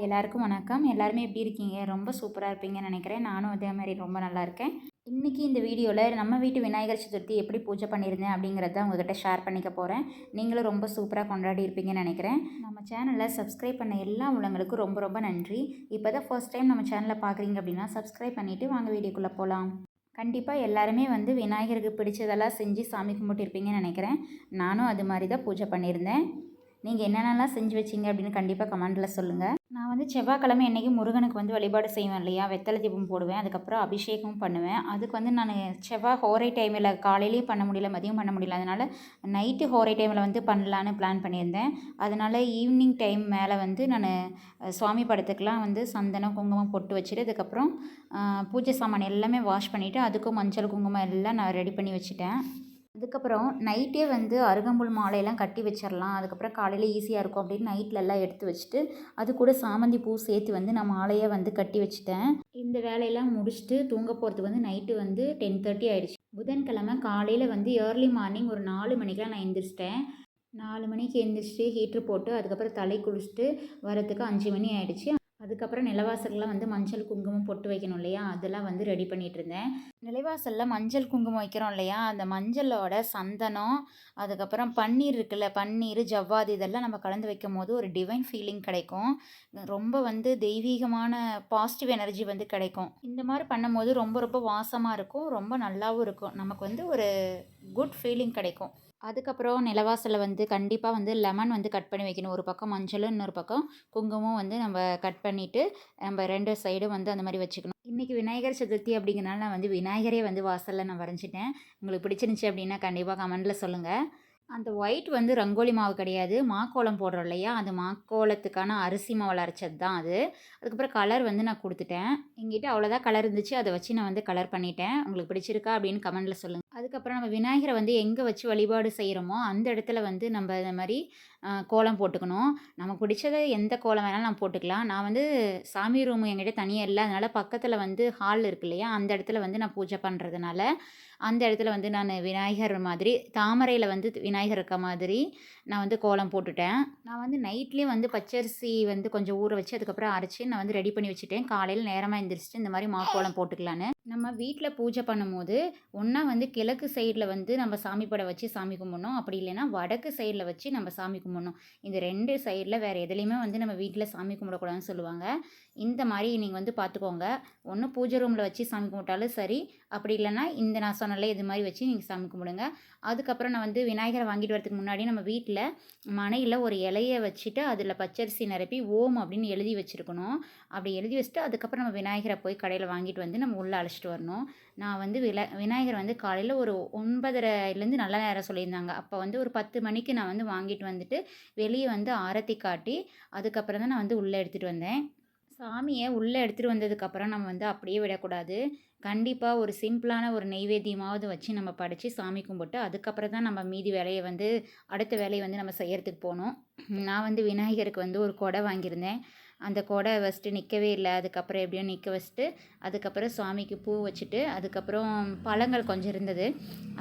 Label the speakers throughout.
Speaker 1: All எல்லாருக்கும் வணக்கம். எல்லாருமே எப்படி இருக்கீங்க? ரொம்ப சூப்பராக இருப்பீங்கன்னு நினைக்கிறேன். நானும் அதே மாதிரி ரொம்ப நல்லா இருக்கேன். இன்றைக்கி இந்த வீடியோவில் நம்ம வீட்டு விநாயகர் சதுர்த்தி எப்படி பூஜை பண்ணியிருந்தேன் அப்படிங்கிறத உங்ககிட்ட ஷேர் பண்ணிக்க போகிறேன் நீங்களும் ரொம்ப சூப்பராக கொண்டாடி இருப்பீங்கன்னு நினைக்கிறேன். நம்ம சேனலில் சப்ஸ்கிரைப் பண்ண எல்லா உள்ளங்களுக்கும் ரொம்ப ரொம்ப நன்றி. இப்போ தான் ஃபர்ஸ்ட் டைம் நம்ம சேனலை பார்க்குறீங்க அப்படின்னா சப்ஸ்கிரைப் பண்ணிவிட்டு வாங்க வீடியோக்குள்ளே போகலாம் கண்டிப்பாக எல்லாருமே வந்து விநாயகருக்கு பிடிச்சதெல்லாம் செஞ்சு சாமி கும்பிட்டு இருப்பீங்கன்னு நினைக்கிறேன். நானும் அது மாதிரி தான் பூஜை பண்ணியிருந்தேன். நீங்கள் என்னென்னலாம் செஞ்சு வச்சீங்க அப்படின்னு கண்டிப்பாக கமெண்ட்டில் சொல்லுங்கள் நான் வந்து செவ்வாய்க்கிழமை என்றைக்கு முருகனுக்கு வந்து வழிபாடு செய்வேன் இல்லையா? வெத்தலை தீபம் போடுவேன் அதுக்கப்புறம் அபிஷேகமும் பண்ணுவேன். அதுக்கு வந்து நான் செவ்வாய் ஹோரை டைமில் காலையிலேயும் பண்ண முடியல மதியம் பண்ண முடியல. அதனால் நைட்டு ஹோரை டைமில் வந்து பண்ணலான்னு பிளான் பண்ணியிருந்தேன். அதனால் ஈவினிங் டைம் மேலே வந்து நான் சுவாமி படத்துக்கெலாம் வந்து சந்தனம் குங்குமம் பொட்டு வச்சுட்டு அதுக்கப்புறம் பூஜை சாமான் எல்லாமே வாஷ் பண்ணிவிட்டு அதுக்கும் மஞ்சள் குங்குமம் எல்லாம் நான் ரெடி பண்ணி வச்சுட்டேன். அதுக்கப்புறம் நைட்டே வந்து அருகம்புல் மாலையெல்லாம் கட்டி வச்சிடலாம் அதுக்கப்புறம் காலையில் ஈஸியாக இருக்கும் அப்படின்னு நைட்லெல்லாம் எடுத்து வச்சுட்டு அது கூட சாமந்தி பூ சேர்த்து வந்து நான் மாலையை வந்து கட்டி வச்சுட்டேன். இந்த வேலையெல்லாம் முடிச்சுட்டு தூங்க போகிறதுக்கு வந்து நைட்டு வந்து டென் தேர்ட்டி ஆகிடுச்சு புதன்கிழமை காலையில் வந்து ஏர்லி மார்னிங் ஒரு நாலு மணிக்கெலாம் நான் எந்திரிச்சிட்டேன். நாலு மணிக்கு எழுந்திரிச்சிட்டு ஹீட்ரு போட்டு அதுக்கப்புறம் தலை குளிச்சுட்டு வரத்துக்கு அஞ்சு மணி ஆயிடுச்சு. அதுக்கப்புறம் நிலவாசல்லாம் வந்து மஞ்சள் குங்குமம் பொட்டு வைக்கணும் இல்லையா? அதெல்லாம் வந்து ரெடி பண்ணிட்டு இருந்தேன் நிலைவாசலில் மஞ்சள் குங்குமம் வைக்கிறோம் இல்லையா? அந்த மஞ்சளோட சந்தனம் அதுக்கப்புறம் பன்னீர் இருக்குல்ல பன்னீர் ஜவ்வாது இதெல்லாம் நம்ம கலந்து வைக்கும் போது ஒரு டிவைன் ஃபீலிங் கிடைக்கும். ரொம்ப வந்து தெய்வீகமான பாசிட்டிவ் எனர்ஜி வந்து கிடைக்கும். இந்த மாதிரி பண்ணும்போது ரொம்ப ரொம்ப வாசமாக இருக்கும் ரொம்ப நல்லாவும் இருக்கும். நமக்கு வந்து ஒரு குட் ஃபீலிங் கிடைக்கும். அதுக்கப்புறம் நிலவாசலில் வந்து கண்டிப்பாக வந்து லெமன் வந்து கட் பண்ணி வைக்கணும். ஒரு பக்கம் மஞ்சளும் இன்னொரு பக்கம் குங்குமம் வந்து நம்ம கட் பண்ணிவிட்டு நம்ம ரெண்டு சைடும் வந்து அந்த மாதிரி வச்சுக்கணும். இன்றைக்கி விநாயகர் சதுர்த்தி அப்படிங்கிறனால நான் வந்து விநாயகரே வந்து வாசலில் நான் வரைஞ்சிட்டேன். உங்களுக்கு பிடிச்சிருந்துச்சி அப்படின்னா கண்டிப்பாக கமெண்டில் சொல்லுங்கள் அந்த ஒயிட் வந்து ரங்கோலி மாவு கிடையாது. மாக்கோலம் போடுறோம் இல்லையா? அந்த மாக்கோலத்துக்கான அரிசி மாவில் அரைச்சது தான் அது. அதுக்கப்புறம் கலர் வந்து நான் கொடுத்துட்டேன். எங்கிட்ட அவ்வளோதான் கலர் இருந்துச்சு. அதை வச்சு நான் வந்து கலர் பண்ணிட்டேன். உங்களுக்கு பிடிச்சிருக்கா அப்படின்னு கமெண்டில் சொல்லுங்கள் அதுக்கப்புறம் நம்ம விநாயகரை வந்து எங்கே வச்சு வழிபாடு செய்கிறோமோ அந்த இடத்துல வந்து நம்ம இந்த மாதிரி கோலம் போட்டுக்கணும். நமக்கு பிடிச்சது எந்த கோலம் வேணாலும் நம்ம போட்டுக்கலாம். நான் வந்து சாமி ரூம் என்கிட்ட தனியாக இல்லை. அதனால் பக்கத்தில் வந்து ஹால் இருக்கு இல்லையா? அந்த இடத்துல வந்து நான் பூஜை பண்ணுறதுனால அந்த இடத்துல வந்து நான் விநாயகர் மாதிரி தாமரையில் வந்து விநாயகர் இருக்க மாதிரி நான் வந்து கோலம் போட்டுட்டேன். நான் வந்து நைட்லேயே வந்து பச்சரிசி வந்து கொஞ்சம் ஊற வச்சு அதுக்கப்புறம் அரைச்சி நான் வந்து ரெடி பண்ணி வச்சுட்டேன். காலையில் நேரமாக எந்திரிச்சிட்டு இந்த மாதிரி மா கோலம் போட்டுக்கலான்னு. நம்ம வீட்டில் பூஜை பண்ணும்போது ஒன்றா வந்து கிழக்கு சைடில் வந்து நம்ம சாமி படம் வச்சு சாமி கும்பிடணும். அப்படி இல்லைன்னா வடக்கு சைடில் வச்சு நம்ம சாமி கும்பிடணும். இந்த ரெண்டு சைடில் வேறு எதுலேயுமே வந்து நம்ம வீட்டில் சாமி கும்பிடக்கூடாதுன்னு சொல்லுவாங்க. இந்த மாதிரி நீங்கள் வந்து பார்த்துக்கோங்க ஒன்று பூஜை ரூமில் வச்சு சாமி கும்பிட்டாலும் சரி அப்படி இல்லைன்னா இந்த நான் சொன்னல இது மாதிரி வச்சு நீங்கள் சாமி கும்பிடுங்க. அதுக்கப்புறம் நான் வந்து விநாயகரை வாங்கிட்டு வரதுக்கு முன்னாடி நம்ம வீட்டில் மனையில் ஒரு இலையை வச்சுட்டு அதில் பச்சரிசி நிரப்பி ஓம் அப்படின்னு எழுதி வச்சுருக்கணும். அப்படி எழுதி வச்சுட்டு அதுக்கப்புறம் நம்ம விநாயகரை போய் கடையில் வாங்கிட்டு வந்து நம்ம உள்ளே அழைச்சிட்டு வரணும். நான் வந்து வில விநாயகர் வந்து காலையில் ஒரு ஒன்பதரைலேருந்து நல்ல நேரம் சொல்லியிருந்தாங்க. அப்போ வந்து ஒரு பத்து மணிக்கு நான் வந்து வாங்கிட்டு வந்துட்டு வெளியே வந்து ஆரத்தி காட்டி அதுக்கப்புறம் தான் நான் வந்து உள்ளே எடுத்துகிட்டு வந்தேன். சாமியை உள்ளே எடுத்துகிட்டு வந்ததுக்கப்புறம் நம்ம வந்து அப்படியே விடக்கூடாது. கண்டிப்பாக ஒரு சிம்பிளான ஒரு நெய்வேத்தியமாவது வச்சு நம்ம படைத்து சாமி கும்பிட்டு அதுக்கப்புறம் தான் நம்ம மீதி வேலையை வந்து அடுத்த வேலையை வந்து நம்ம செய்கிறதுக்கு போகணும். நான் வந்து விநாயகருக்கு வந்து ஒரு கொடை வாங்கியிருந்தேன். அந்த கொடை ஃபஸ்ட்டு நிற்கவே இல்லை. அதுக்கப்புறம் எப்படியோ நிற்க வச்சுட்டு அதுக்கப்புறம் சுவாமிக்கு பூ வச்சுட்டு அதுக்கப்புறம் பழங்கள் கொஞ்சம் இருந்தது.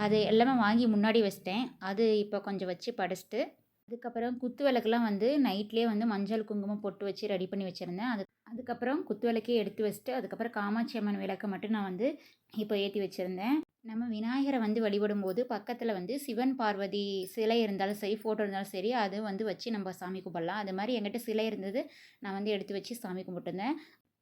Speaker 1: அது எல்லாமே வாங்கி முன்னாடி வச்சிட்டேன். அது இப்போ கொஞ்சம் வச்சு படைச்சிட்டு அதுக்கப்புறம் குத்து விளக்குலாம் வந்து நைட்லேயே வந்து மஞ்சள் குங்குமம் பொட்டு வச்சு ரெடி பண்ணி வச்சுருந்தேன். அது அதுக்கப்புறம் குத்து விளக்கே எடுத்து வச்சுட்டு அதுக்கப்புறம் காமாட்சி அம்மன் விளக்கை மட்டும் நான் வந்து இப்போ ஏற்றி வச்சுருந்தேன். நம்ம விநாயகரை வந்து வழிபடும் போது பக்கத்தில் வந்து சிவன் பார்வதி சிலை இருந்தாலும் சரி ஃபோட்டோ இருந்தாலும் சரி அது வந்து வச்சு நம்ம சாமி கும்பிடலாம். அது மாதிரி எங்கிட்ட சிலை இருந்தது நான் வந்து எடுத்து வச்சு சாமி கும்பிட்டுருந்தேன்.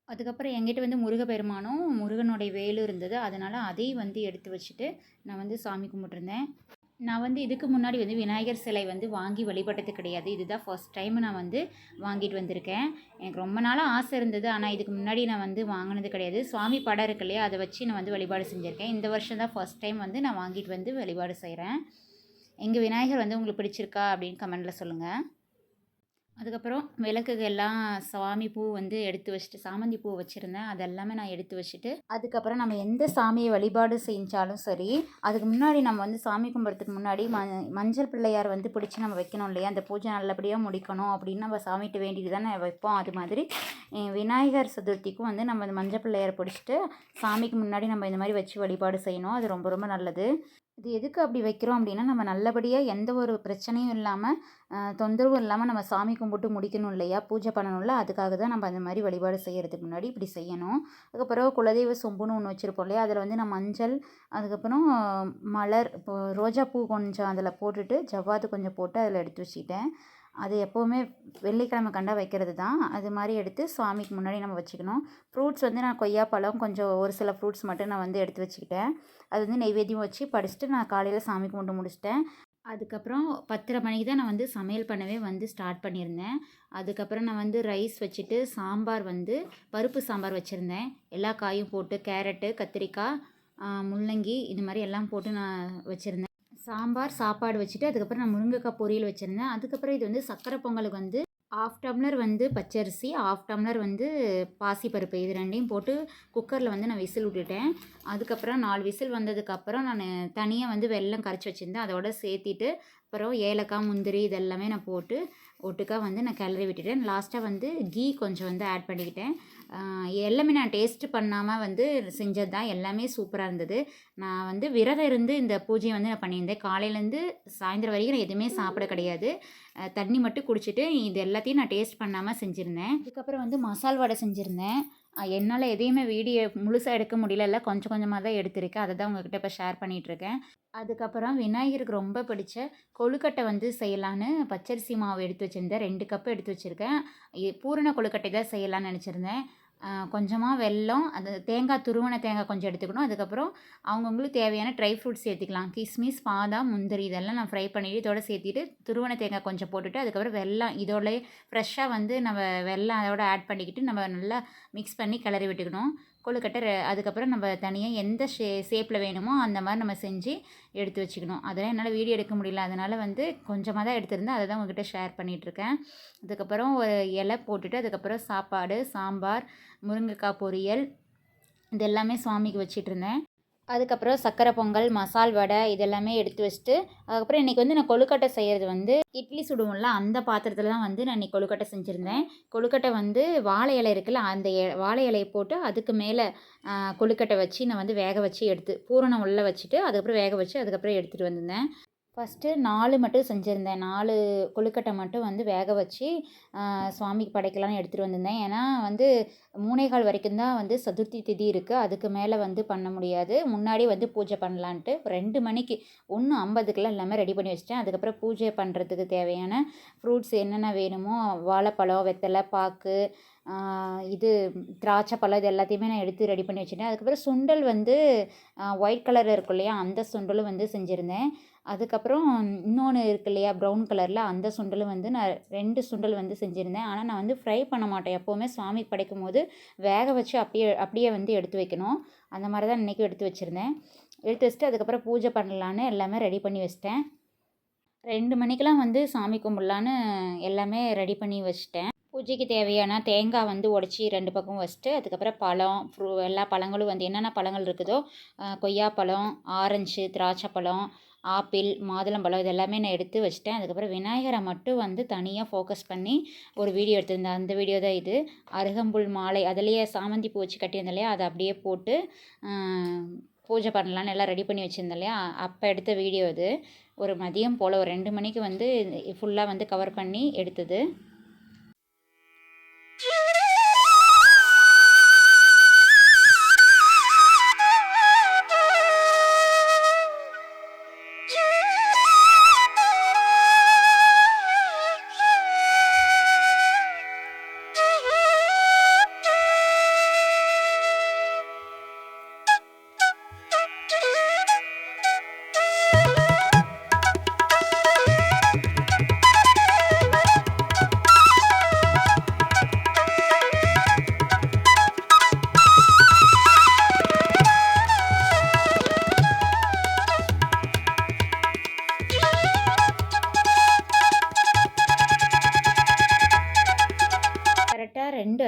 Speaker 1: அதுக்கப்புறம் எங்கிட்ட வந்து முருகப்பெருமானும் முருகனுடைய வேலும் இருந்தது. அதனால் அதையும் வந்து எடுத்து வச்சுட்டு நான் வந்து சாமி கும்பிட்டுருந்தேன். நான் வந்து இதுக்கு முன்னாடி வந்து விநாயகர் சிலை வந்து வாங்கி வழிபட்டது கிடையாது. இதுதான் ஃபர்ஸ்ட் டைம் நான் வந்து வாங்கிட்டு வந்திருக்கேன். எனக்கு ரொம்ப நாளாக ஆசை இருந்தது. ஆனால் இதுக்கு முன்னாடி நான் வந்து வாங்கினது கிடையாது. சுவாமி படம் இருக்கு இல்லையா? அதை வச்சு நான் வந்து வழிபாடு செஞ்சுருக்கேன். இந்த வருஷம் தான் ஃபர்ஸ்ட் டைம் வந்து நான் வாங்கிட்டு வந்து வழிபாடு செய்கிறேன் எங்கள் விநாயகர் வந்து உங்களுக்கு பிடிச்சிருக்கா அப்படின்னு கமெண்டில் சொல்லுங்கள் அதுக்கப்புறம் விளக்குகள்லாம் சாமி பூ வந்து எடுத்து வச்சுட்டு சாமந்தி பூ வச்சுருந்தேன். அதெல்லாமே நான் எடுத்து வச்சுட்டு அதுக்கப்புறம் நம்ம எந்த சாமியை வழிபாடு செஞ்சாலும் சரி அதுக்கு முன்னாடி நம்ம வந்து சாமி கும்பிட்றதுக்கு முன்னாடி ம மஞ்சள் பிள்ளையார் வந்து பிடிச்சி நம்ம வைக்கணும் இல்லையா? அந்த பூஜை நல்லபடியாக முடிக்கணும் அப்படின்னு நம்ம சாமிகிட்ட வேண்டிட்டு தானே வைப்போம். அது மாதிரி விநாயகர் சதுர்த்திக்கும் வந்து நம்ம இந்த மஞ்சள் பிள்ளையார் பிடிச்சிட்டு சாமிக்கு முன்னாடி நம்ம இந்த மாதிரி வச்சு வழிபாடு செய்யணும். அது ரொம்ப ரொம்ப நல்லது. இது எதுக்கு அப்படி வைக்கிறோம் அப்படின்னா நம்ம நல்லபடியாக எந்த ஒரு பிரச்சனையும் இல்லாமல் தொந்தரவும் இல்லாமல் நம்ம சாமி கும்பிட்டு முடிக்கணும் இல்லையா? பூஜை பண்ணணும்ல அதுக்காக தான் நம்ம அந்த மாதிரி வழிபாடு செய்கிறதுக்கு முன்னாடி இப்படி செய்யணும். அதுக்கப்புறம் குலதெய்வ சொம்புன்னு ஒன்று வச்சுருப்போம் இல்லையா? அதில் வந்து நான் மஞ்சள் அதுக்கப்புறம் மலர் இப்போ ரோஜா பூ கொஞ்சம் அதில் போட்டுட்டு ஜவ்வாது கொஞ்சம் போட்டு அதில் எடுத்து வச்சுக்கிட்டேன். அது எப்போவுமே வெள்ளிக்கிழமை கண்டா வைக்கிறது தான் அது மாதிரி எடுத்து சுவாமிக்கு முன்னாடி நம்ம வச்சுக்கணும். ஃப்ரூட்ஸ் வந்து நான் கொய்யாப்பழம் கொஞ்சம் ஒரு சில ஃப்ரூட்ஸ் மட்டும் நான் வந்து எடுத்து வச்சுக்கிட்டேன். அது வந்து நெய்வேத்தியம் வச்சு படிச்சுட்டு நான் காலையில் சாமி கும்பிட்டு முடிச்சிட்டேன். அதுக்கப்புறம் பத்தரை மணிக்கு தான் நான் வந்து சமையல் பண்ணவே வந்து ஸ்டார்ட் பண்ணியிருந்தேன். அதுக்கப்புறம் நான் வந்து ரைஸ் வச்சுட்டு சாம்பார் வந்து பருப்பு சாம்பார் வச்சுருந்தேன். எல்லா காயும் போட்டு கேரட்டு கத்திரிக்காய் முள்ளங்கி இது மாதிரி எல்லாம் போட்டு நான் வச்சுருந்தேன். சாம்பார் சாப்பாடு வச்சுட்டு அதுக்கப்புறம் நான் முருங்கைக்காய் பொரியல் வச்சுருந்தேன். அதுக்கப்புறம் இது வந்து சக்கரை பொங்கலுக்கு வந்து ஆஃப் டம்ளர் வந்து பச்சரிசி ஆஃப் டம்ளர் வந்து பாசிப்பருப்பு இது ரெண்டையும் போட்டு குக்கரில் வந்து நான் விசில் விட்டுட்டேன். அதுக்கப்புறம் நாலு விசில் வந்ததுக்கப்புறம் நான் தனியாக வந்து வெல்லம் கரைச்சி வச்சுருந்தேன். அதோட சேர்த்திட்டு அப்புறம் ஏலக்காய் முந்திரி இதெல்லாமே நான் போட்டு ஒட்டுக்காக வந்து நான் கிளறி விட்டுட்டேன். லாஸ்ட்டாக வந்து கீ கொஞ்சம் வந்து ஆட் பண்ணிக்கிட்டேன். எல்லாமே நான் டேஸ்ட்டு பண்ணாமல் வந்து செஞ்சது தான் எல்லாமே சூப்பராக இருந்தது. நான் வந்து விரதம் இருந்து இந்த பூஜையை வந்து நான் பண்ணியிருந்தேன். காலையிலேருந்து சாயந்தரம் வரைக்கும் நான் எதுவுமே சாப்பிட கிடையாது. தண்ணி மட்டும் குடிச்சிட்டு இது எல்லாத்தையும் நான் டேஸ்ட் பண்ணாமல் செஞ்சுருந்தேன். அதுக்கப்புறம் வந்து மசால் வடை செஞ்சுருந்தேன். என்னால் எதையுமே வீடியோ முழுசாக எடுக்க முடியல கொஞ்சம் கொஞ்சமாக தான் எடுத்திருக்கேன். அதை தான் உங்ககிட்ட இப்போ ஷேர் பண்ணிகிட்ருக்கேன் அதுக்கப்புறம் விநாயகருக்கு ரொம்ப பிடிச்ச கொழுக்கட்டை வந்து செய்யலான்னு பச்சரிசி மாவு எடுத்து வச்சுருந்தேன். ரெண்டு கப்பு எடுத்து வச்சுருக்கேன். பூரண கொழுக்கட்டை தான் செய்யலான்னு நினச்சிருந்தேன். கொஞ்சமாக வெல்லம் அது தேங்காய் துருவன தேங்காய் கொஞ்சம் எடுத்துக்கணும். அதுக்கப்புறம் அவங்கவுங்களுக்கு தேவையான ட்ரை ஃப்ரூட்ஸ் சேர்த்துக்கலாம். கிஸ்மிஸ் பாதாம் முந்திரி இதெல்லாம் நான் ஃப்ரை பண்ணிவிட்டு இதோட சேர்த்திட்டு துருவன தேங்காய் கொஞ்சம் போட்டுட்டு அதுக்கப்புறம் வெல்லம் இதோடய ஃப்ரெஷ்ஷாக வந்து நம்ம வெல்லம் அதோட ஆட் பண்ணிக்கிட்டு நம்ம நல்லா மிக்ஸ் பண்ணி கிளறி விட்டுக்கணும். கொழுக்கட்டை அதுக்கப்புறம் நம்ம தனியாக எந்த ஷே ஷேப்பில் வேணுமோ அந்த மாதிரி நம்ம செஞ்சு எடுத்து வச்சுக்கணும். அதெல்லாம் என்னால் வீடியோ எடுக்க முடியல. அதனால் வந்து கொஞ்சமாக தான் எடுத்திருந்தேன். அதை தான் உங்ககிட்ட ஷேர் பண்ணிகிட்ருக்கேன் அதுக்கப்புறம் ஒரு இலை போட்டுட்டு அதுக்கப்புறம் சாப்பாடு சாம்பார் முருங்கைக்காய் பொரியல் இது எல்லாமே சுவாமிக்கு வச்சிட்ருந்தேன் அதுக்கப்புறம் சக்கரை பொங்கல் மசால் வடை இதெல்லாமே எடுத்து வச்சுட்டு அதுக்கப்புறம் இன்றைக்கி வந்து நான் கொழுக்கட்டை செய்கிறது வந்து இட்லி சுடுவோம்ல அந்த பாத்திரத்தில் தான் வந்து நான் இன்றைக்கி கொழுக்கட்டை செஞ்சுருந்தேன். கொழுக்கட்டை வந்து வாழை இலை இருக்குல்ல அந்த வாழை இலையை போட்டு அதுக்கு மேலே கொழுக்கட்டை வச்சு நான் வந்து வேக வச்சு எடுத்து பூரணம் உள்ளே வச்சுட்டு அதுக்கப்புறம் வேக வச்சு அதுக்கப்புறம் எடுத்துகிட்டு வந்திருந்தேன். ஃபஸ்ட்டு நாலு மட்டும் செஞ்சுருந்தேன். நாலு கொழுக்கட்டை மட்டும் வந்து வேக வச்சு சுவாமிக்கு படைக்கலான்னு எடுத்துகிட்டு வந்திருந்தேன். ஏன்னா வந்து மூணேகால் வரைக்கும் தான் வந்து சதுர்த்தி திதி இருக்குது அதுக்கு மேலே வந்து பண்ண முடியாது. முன்னாடி வந்து பூஜை பண்ணலான்ட்டு ரெண்டு மணிக்கு ஒன்று ஐம்பதுக்கெல்லாம் எல்லாமே ரெடி பண்ணி வச்சிட்டேன். அதுக்கப்புறம் பூஜை பண்ணுறதுக்கு தேவையான ஃப்ரூட்ஸ் என்னென்ன வேணுமோ வாழைப்பழம் வெத்தலை பாக்கு இது திராட்சை பழம் இது எல்லாத்தையுமே நான் எடுத்து ரெடி பண்ணி வச்சுட்டேன். அதுக்கப்புறம் சுண்டல் வந்து ஒயிட் கலர் இருக்கும் இல்லையா அந்த சுண்டலும் வந்து செஞ்சுருந்தேன். அதுக்கப்புறம் இன்னொன்று இருக்கு இல்லையா ப்ரௌன் கலரில் அந்த சுண்டலும் வந்து நான் ரெண்டு சுண்டல் வந்து செஞ்சுருந்தேன். ஆனால் நான் வந்து ஃப்ரை பண்ண மாட்டேன். எப்போவுமே சுவாமி படைக்கும் போது வேக வச்சு அப்படியே அப்படியே வந்து எடுத்து வைக்கணும். அந்த மாதிரி தான் இன்றைக்கும் எடுத்து வச்சுருந்தேன். எடுத்து வச்சுட்டு அதுக்கப்புறம் பூஜை பண்ணலான்னு எல்லாமே ரெடி பண்ணி வச்சிட்டேன். ரெண்டு மணிக்கெலாம் வந்து சாமி கும்பிட்லான்னு எல்லாமே ரெடி பண்ணி வச்சிட்டேன். பூஜைக்கு தேவையான தேங்காய் வந்து உடச்சி ரெண்டு பக்கம் வச்சுட்டு அதுக்கப்புறம் பழம் ஃப்ரூ எல்லா பழங்களும் வந்து என்னென்ன பழங்கள் இருக்குதோ கொய்யாப்பழம் ஆரஞ்சு திராட்சை பழம் ஆப்பிள் மாதுளம்பழம் இது எல்லாமே நான் எடுத்து வச்சுட்டேன். அதுக்கப்புறம் விநாயகரை மட்டும் வந்து தனியாக ஃபோக்கஸ் பண்ணி ஒரு வீடியோ எடுத்திருந்தேன். அந்த வீடியோ தான் இது. அருகம்புல் மாலை அதுலேயே சாமந்தி பூ வச்சு கட்டியிருந்தேன் இல்லையா? அதை அப்படியே போட்டு பூஜை பண்ணலான்னு எல்லாம் ரெடி பண்ணி வச்சுருந்தேன் இல்லையா? அப்போ எடுத்த வீடியோ இது. ஒரு மதியம் போல் ஒரு ரெண்டு மணிக்கு வந்து ஃபுல்லாக வந்து கவர் பண்ணி எடுத்தது.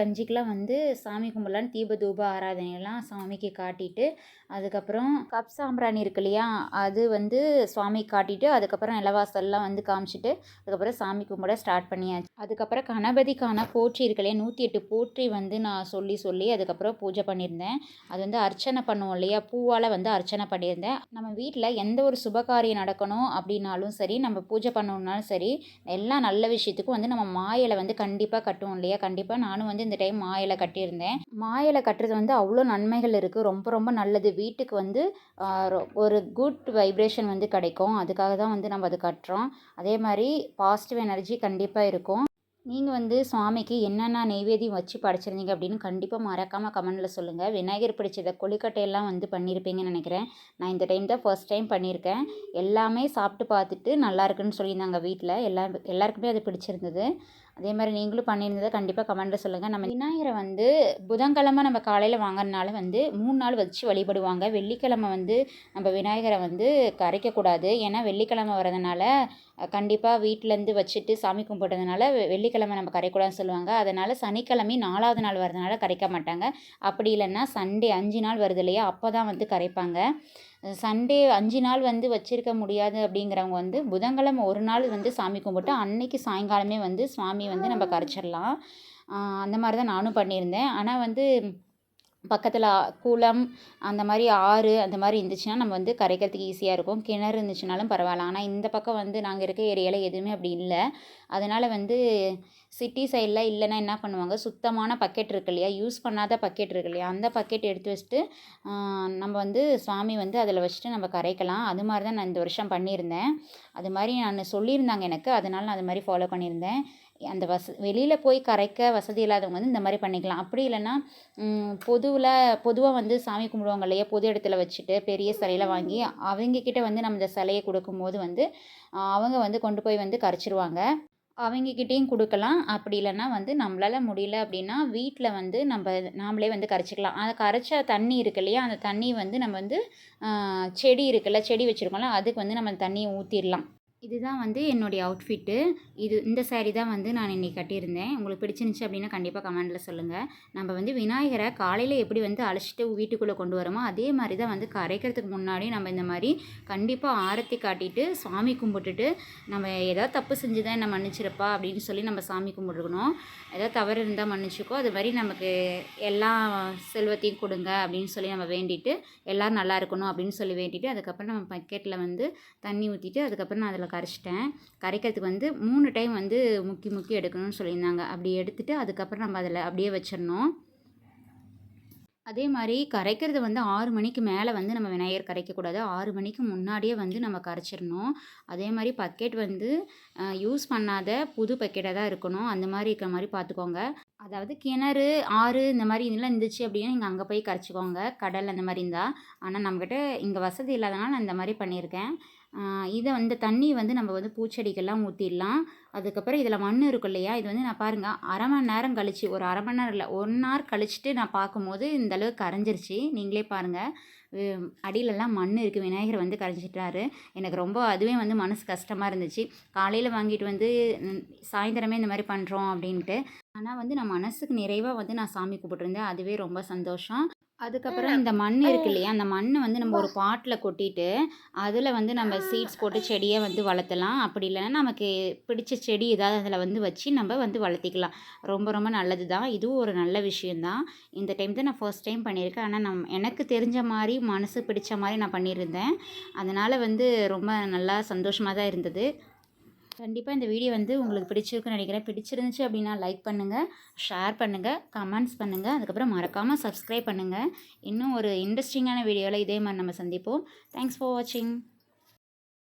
Speaker 1: அஞ்சுக்கெலாம் வந்து சாமி கும்பிட்லான்னு தீப தூப ஆராதனையெல்லாம் சாமிக்கு காட்டிட்டு அதுக்கப்புறம் கப் சாம்பிராணி இருக்கு இல்லையா அது வந்து சுவாமி காட்டிட்டு அதுக்கப்புறம் நிலவாசல்லாம் வந்து காமிச்சிட்டு அதுக்கப்புறம் சாமி கும்பிட ஸ்டார்ட் பண்ணியாச்சு. அதுக்கப்புறம் கணபதிக்கான போற்றி இருக்கு இல்லையா நூற்றி எட்டு போற்றி வந்து நான் சொல்லி சொல்லி அதுக்கப்புறம் பூஜை பண்ணியிருந்தேன். அது வந்து அர்ச்சனை பண்ணுவோம் இல்லையா பூவால் வந்து அர்ச்சனை பண்ணியிருந்தேன். நம்ம வீட்டில் எந்த ஒரு சுபகாரியம் நடக்கணும் அப்படின்னாலும் சரி நம்ம பூஜை பண்ணணுன்னாலும் சரி எல்லா நல்ல விஷயத்துக்கும் வந்து நம்ம மாயில வந்து கண்டிப்பாக கட்டுவோம் இல்லையா கண்டிப்பாக நானும் வந்து இந்த டைம் மாயில கட்டியிருந்தேன். மாயில கட்டுறது வந்து அவ்வளோ நன்மைகள் இருக்குது ரொம்ப ரொம்ப நல்லது. வீட்டுக்கு வந்து ஒரு குட் வைப்ரேஷன் வந்து கிடைக்கும். அதுக்காக தான் வந்து நம்ம அது கட்டுறோம். அதே மாதிரி பாசிட்டிவ் எனர்ஜி கண்டிப்பாக இருக்கும். நீங்கள் வந்து சுவாமிக்கு என்னென்ன நெய்வேதியம் வச்சு படைச்சிருந்தீங்க அப்படின்னு கண்டிப்பாக மறக்காமல் கமெண்டில் சொல்லுங்கள் விநாயகர் பிடிச்சதை கொழுக்கட்டையெல்லாம் வந்து பண்ணியிருப்பீங்கன்னு நினைக்கிறேன். நான் இந்த டைம் தான் ஃபர்ஸ்ட் டைம் பண்ணியிருக்கேன். எல்லாமே சாப்பிட்டு பார்த்துட்டு நல்லா இருக்குன்னு சொல்லியிருந்தாங்க வீட்டில் எல்லா எல்லாருக்குமே அது பிடிச்சிருந்தது. அதே மாதிரி நீங்களும் பண்ணியிருந்ததை கண்டிப்பாக கமெண்ட்டில் சொல்லுங்கள் நம்ம விநாயகரை வந்து புதன்கிழமை நம்ம காலையில் வாங்குறதுனால வந்து மூணு நாள் வச்சு வழிபடுவாங்க. வெள்ளிக்கிழமை வந்து நம்ம விநாயகரை வந்து கரைக்கக்கூடாது ஏன்னா வெள்ளிக்கிழமை வரதுனால கண்டிப்பாக வீட்டிலேருந்து வச்சுட்டு சாமி கும்பிட்றதுனால வெள்ளிக்கிழமை நம்ம கரைக்கூடாதுன்னு சொல்லுவாங்க. அதனால் சனிக்கிழமை நாலாவது நாள் வரதுனால கரைக்க மாட்டாங்க. அப்படி இல்லைன்னா சண்டே அஞ்சு நாள் வருது இல்லையா? அப்போ தான் வந்து கரைப்பாங்க. சண்டே அஞ்சு நாள் வந்து வச்சுருக்க முடியாது அப்படிங்கிறவங்க வந்து புதன்கிழமை ஒரு நாள் வந்து சாமி கும்பிட்டு அன்னைக்கு சாயங்காலமே வந்து சுவாமி வந்து நம்ம கரைச்சிடலாம். அந்த மாதிரி தான் நானும் பண்ணியிருந்தேன். ஆனால் வந்து பக்கத்தில் குளம் அந்த மாதிரி ஆறு அந்த மாதிரி இருந்துச்சுன்னா நம்ம வந்து கரைக்கிறதுக்கு ஈஸியாக இருக்கும். கிணறு இருந்துச்சுனாலும் பரவாயில்ல. ஆனால் இந்த பக்கம் வந்து நாங்கள் இருக்க ஏரியாவில் எதுவுமே அப்படி இல்லை. அதனால் வந்து சிட்டி சைடில் இல்லைன்னா என்ன பண்ணுவாங்க? சுத்தமான பக்கெட் இருக்கு இல்லையா? யூஸ் பண்ணாத பக்கெட் இருக்கு இல்லையா? அந்த பக்கெட் எடுத்து வச்சுட்டு நம்ம வந்து சுவாமி வந்து அதில் வச்சுட்டு நம்ம கரைக்கலாம். அது மாதிரி தான் நான் இந்த வருஷம் பண்ணியிருந்தேன். அது மாதிரி நான் சொல்லியிருந்தாங்க எனக்கு. அதனால் நான் அது மாதிரி ஃபாலோ பண்ணியிருந்தேன். அந்த வச வெளியில் போய் கரைக்க வசதி இல்லாதவங்க வந்து இந்த மாதிரி பண்ணிக்கலாம். அப்படி இல்லைன்னா பொதுவில் பொதுவாக வந்து சாமி கும்பிடுவாங்க இல்லையா? பொது இடத்துல வச்சுட்டு பெரிய சிலையில் வாங்கி அவங்கக்கிட்ட வந்து நம்ம இந்த சிலையை கொடுக்கும்போது வந்து அவங்க வந்து கொண்டு போய் வந்து கரைச்சிருவாங்க. அவங்கக்கிட்டேயும் கொடுக்கலாம். அப்படி இல்லைன்னா வந்து நம்மளால் முடியல அப்படின்னா வீட்டில் வந்து நம்ம நாமளே வந்து கரைச்சிக்கலாம். அதை கரைச்ச தண்ணி இருக்கு இல்லையா? அந்த தண்ணி வந்து நம்ம வந்து செடி இருக்குல்ல செடி வச்சுருக்கோம்ல அதுக்கு வந்து நம்ம தண்ணியை ஊற்றிடலாம் இதுதான் வந்து என்னுடைய அவுட்ஃபிட்டு இது இந்த சேரீ தான் வந்து நான் இன்றைக்கி கட்டியிருந்தேன். உங்களுக்கு பிடிச்சிருந்துச்சி அப்படின்னா கண்டிப்பாக கமெண்டில் சொல்லுங்கள் நம்ம வந்து விநாயகரை காலையில் எப்படி வந்து அழைச்சிட்டு வீட்டுக்குள்ளே கொண்டு வரோமோ அதே மாதிரி தான் வந்து கரைக்கிறதுக்கு முன்னாடி நம்ம இந்த மாதிரி கண்டிப்பாக ஆரத்தி காட்டிட்டு சாமி கும்பிட்டுட்டு நம்ம ஏதாவது தப்பு செஞ்சு தான் என்ன மன்னிச்சிருப்பா அப்படின்னு சொல்லி நம்ம சாமி கும்பிட்ருக்கணும் ஏதாவது தவறு இருந்தால் மன்னிச்சிக்கோ. அது மாதிரி நமக்கு எல்லா செல்வத்தையும் கொடுங்க அப்படின்னு சொல்லி நம்ம வேண்டிட்டு எல்லோரும் நல்லா இருக்கணும் அப்படின்னு சொல்லி வேண்டிட்டு அதுக்கப்புறம் நம்ம பக்கெட்டில் வந்து தண்ணி ஊற்றிட்டு அதுக்கப்புறம் நான் அதில் கரைச்சிட்டேன். கரைக்கிறதுக்கு வந்து மூணு டைம் வந்து முக்கி முக்கி எடுக்கணும்னு சொல்லியிருந்தாங்க. அப்படி எடுத்துகிட்டு அதுக்கப்புறம் நம்ம அதில் அப்படியே வச்சிடணும். அதே மாதிரி கரைக்கிறது வந்து ஆறு மணிக்கு மேலே வந்து நம்ம விநாயகர் கரைக்கக்கூடாது. ஆறு மணிக்கு முன்னாடியே வந்து நம்ம கரைச்சிடணும். அதே மாதிரி பக்கெட் வந்து யூஸ் பண்ணாத புது பக்கெட்டாக தான் இருக்கணும். அந்த மாதிரி இருக்கிற மாதிரி பார்த்துக்கோங்க. அதாவது கிணறு ஆறு இந்த மாதிரி இதெல்லாம் இருந்துச்சு அப்படின்னா நீங்கள் அங்கே போய் கரைச்சிக்கோங்க. கடல் அந்த மாதிரி இருந்தால் ஆனால் நம்மக்கிட்ட இங்கே வசதி இல்லாதனால நான் இந்த மாதிரி பண்ணியிருக்கேன். இதை வந்து தண்ணி வந்து நம்ம வந்து பூச்செடிக்கெல்லாம் ஊற்றிடலாம் அதுக்கப்புறம் இதில் மண் இருக்கும் இல்லையா? இது வந்து நான் பாருங்கள் அரை மணி நேரம் கழித்து ஒரு அரை மணி நேரம் இல்லை ஒன் ஹவர் கழிச்சிட்டு நான் பார்க்கும்போது இந்த அளவுக்கு கரைஞ்சிருச்சு. நீங்களே பாருங்கள் அடியிலலாம் மண் இருக்குது விநாயகர் வந்து கரைஞ்சிட்டாரு. எனக்கு ரொம்ப அதுவே வந்து மனசு கஷ்டமாக இருந்துச்சு. காலையில் வாங்கிட்டு வந்து சாயந்தரமே இந்த மாதிரி பண்ணுறோம் அப்படின்ட்டு. ஆனால் வந்து நான் மனசுக்கு நிறைவாக வந்து நான் சாமி கூப்பிட்டுருந்தேன் அதுவே ரொம்ப சந்தோஷம். அதுக்கப்புறம் இந்த மண் இருக்கு இல்லையா அந்த மண்ணை வந்து நம்ம ஒரு பாட்டில் கொட்டிட்டு அதில் வந்து நம்ம சீட்ஸ் போட்டு செடியை வந்து வளர்த்தலாம். அப்படி இல்லைன்னா நமக்கு பிடிச்ச செடி ஏதாவது அதில் வந்து வச்சு நம்ம வந்து வளர்த்திக்கலாம். ரொம்ப ரொம்ப நல்லது தான் இதுவும் ஒரு நல்ல விஷயந்தான் இந்த டைம் தான் நான் ஃபர்ஸ்ட் டைம் பண்ணியிருக்கேன். ஆனால் நம் எனக்கு தெரிஞ்ச மாதிரி மனசு பிடிச்ச மாதிரி நான் பண்ணியிருந்தேன். அதனால் வந்து ரொம்ப நல்லா சந்தோஷமாக தான் இருந்தது. கண்டிப்பாக இந்த வீடியோ வந்து உங்களுக்கு பிடிச்சிருக்குன்னு நினைக்கிறேன். பிடிச்சிருந்துச்சு அப்படின்னா லைக் பண்ணுங்கள் ஷேர் பண்ணுங்கள் கமெண்ட்ஸ் பண்ணுங்கள் அதுக்கப்புறம் மறக்காமல் சப்ஸ்கிரைப் பண்ணுங்கள் இன்னும் ஒரு இன்ட்ரெஸ்டிங்கான வீடியோவில் இதே மாதிரி நம்ம சந்திப்போம். தேங்க்ஸ் ஃபார் வாட்சிங்